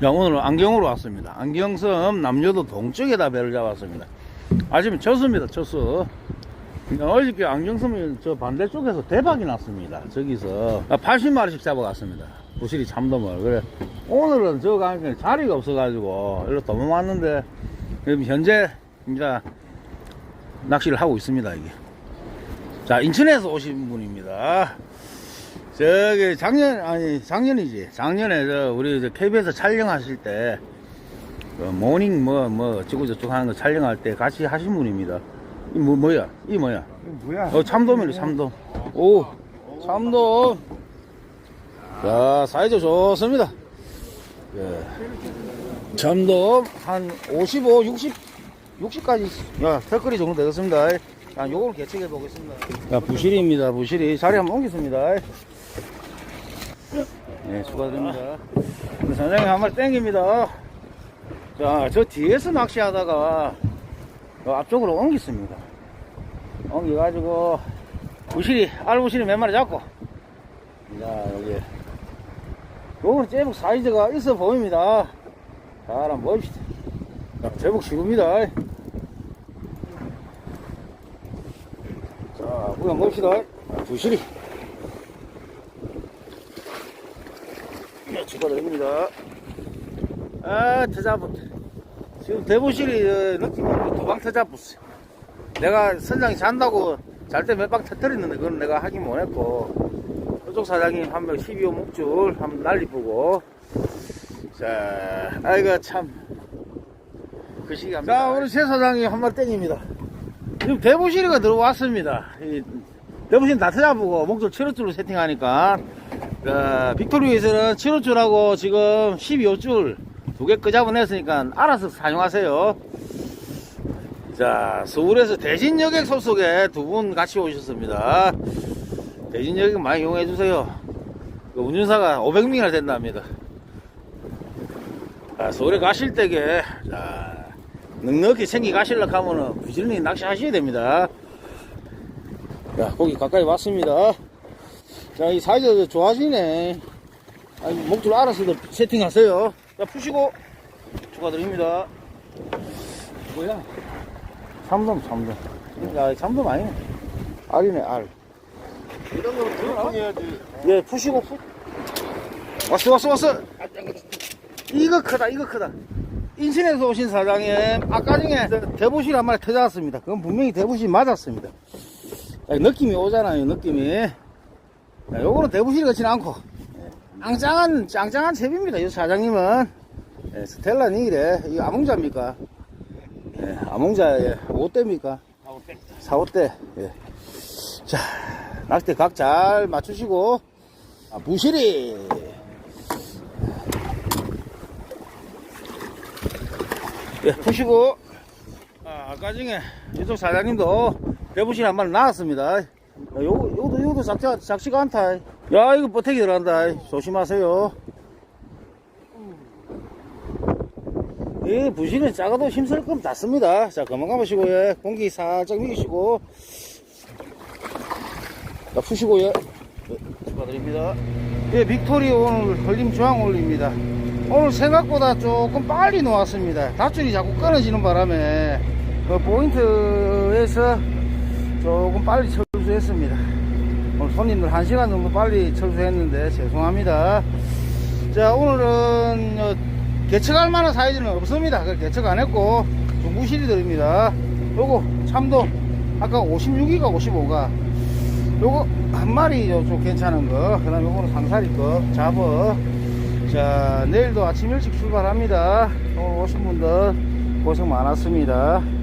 자, 오늘 안경으로 왔습니다. 안경섬 남녀도 동쪽에다 배를 잡았습니다. 아침에 쳤습니다, 쳤어. 어저께 안경섬이 저 반대쪽에서 대박이 났습니다. 저기서 80마리씩 잡아갔습니다. 부실이 참돔을. 그래. 오늘은 저 가니까 자리가 없어가지고 일로 도망왔는데 지금 현재 이제 낚시를 하고 있습니다, 이게. 자, 인천에서 오신 분입니다. 저기 작년 아니 작년이지 작년에 저 우리 저 KBS 촬영하실 때 그 모닝 뭐뭐 어쩌고 저쩌고 하는 거 촬영할 때 같이 하신 분입니다. 이 뭐 뭐야? 이 뭐야? 뭐야? 어 참돔이네 참돔. 오 참돔. 자 사이즈 좋습니다. 예. 참돔 한 55, 60, 60까지 야 턱걸이 정도 되겠습니다. 자 요걸 개척해 보겠습니다. 자 부실입니다. 부실이 자리 한번 옮겼습니다. 네, 축하드립니다. 우리 선장님 한 마리 땡깁니다. 자, 저 뒤에서 낚시하다가 요 앞쪽으로 옮겼습니다. 옮겨가지고 부실이, 알부실이 몇 마리 잡고 자, 여기 요거는 제복 사이즈가 있어 보입니다. 자, 한번 봅시다. 자, 제복 시급니다. 자, 한번 봅시다. 자, 부실이 네, 축하드립니다. 아, 터잡았. 지금 대부실이 어, 느낌이 도방 터잡았어. 내가 선장이 잔다고 잘 때 몇 방 터뜨렸는데 그건 내가 하긴 못했고 저쪽 사장님 한 명 12호 목줄 한번 날리보고 자, 아이고 참. 그 시기합니다. 자, 오늘 새 사장이 한 마리 땡깁니다. 지금 대부실이가 들어왔습니다. 이 대부실 다 터잡고 목줄 7호줄로 세팅하니까 그 빅토리에서는 7호줄하고 지금 12호줄 두 개 끄잡아냈으니까 알아서 사용하세요. 자, 서울에서 대진여객 소속에 두 분 같이 오셨습니다. 대진여객 많이 이용해 주세요. 그 운전사가 500명이나 된답니다. 자, 서울에 가실 때게 자, 넉넉히 생기 가시려고 하면은 부지런히 낚시하셔야 됩니다. 자, 거기 가까이 왔습니다. 자, 이 사이즈 좋아하시네. 아니, 목줄 알아서도 세팅하세요. 자, 푸시고 축하드립니다. 뭐야? 참돔, 참돔. 야, 참돔 아니네. 알이네, 알. 이런 거 들어가야지. 예, 푸시고 푸. 왔어, 왔어, 왔어. 이거 크다, 이거 크다. 인천에서 오신 사장님, 아까 전에 대부실 한 마리 터졌습니다. 그건 분명히 대부실 맞았습니다. 야, 느낌이 오잖아요, 느낌이. 자, 요거는 대부실 같지는 않고, 예, 짱짱한, 짱짱한 채비입니다, 이 사장님은. 예, 스텔라 니래. 이거 아몽자입니까? 예, 아몽자, 예, 5대입니까? 4호대. 예. 자, 낚싯대 각 잘 맞추시고, 아, 부실이. 예, 푸시고. 아, 아까 중에 이쪽 사장님도 대부실 한 마리 나왔습니다. 야, 요거, 요도, 요도 작자, 작지가 않다. 야, 이거 버태기 들어간다. 조심하세요. 이 부실은 작아도 힘쓸 거면 닿습니다. 자, 그만 가보시고, 예. 공기 살짝 미기시고. 자, 푸시고, 예. 네, 축하드립니다. 예, 빅토리 오늘 걸림 중앙 올립니다. 오늘 생각보다 조금 빨리 놓았습니다. 닷줄이 자꾸 끊어지는 바람에 그 포인트에서 조금 빨리 철수했습니다. 오늘 손님들 1시간 정도 빨리 철수했는데 죄송합니다. 자, 오늘은 어, 개척할 만한 사이즈는 없습니다. 그 개척 안 했고 중부실이 들입니다. 요거 참도 아까 56이가 55가 요거 한 마리 요좀 괜찮은 거. 그 다음에 요거는 상사리 거 잡어. 자, 내일도 아침 일찍 출발합니다. 오늘 오신 분들 고생 많았습니다.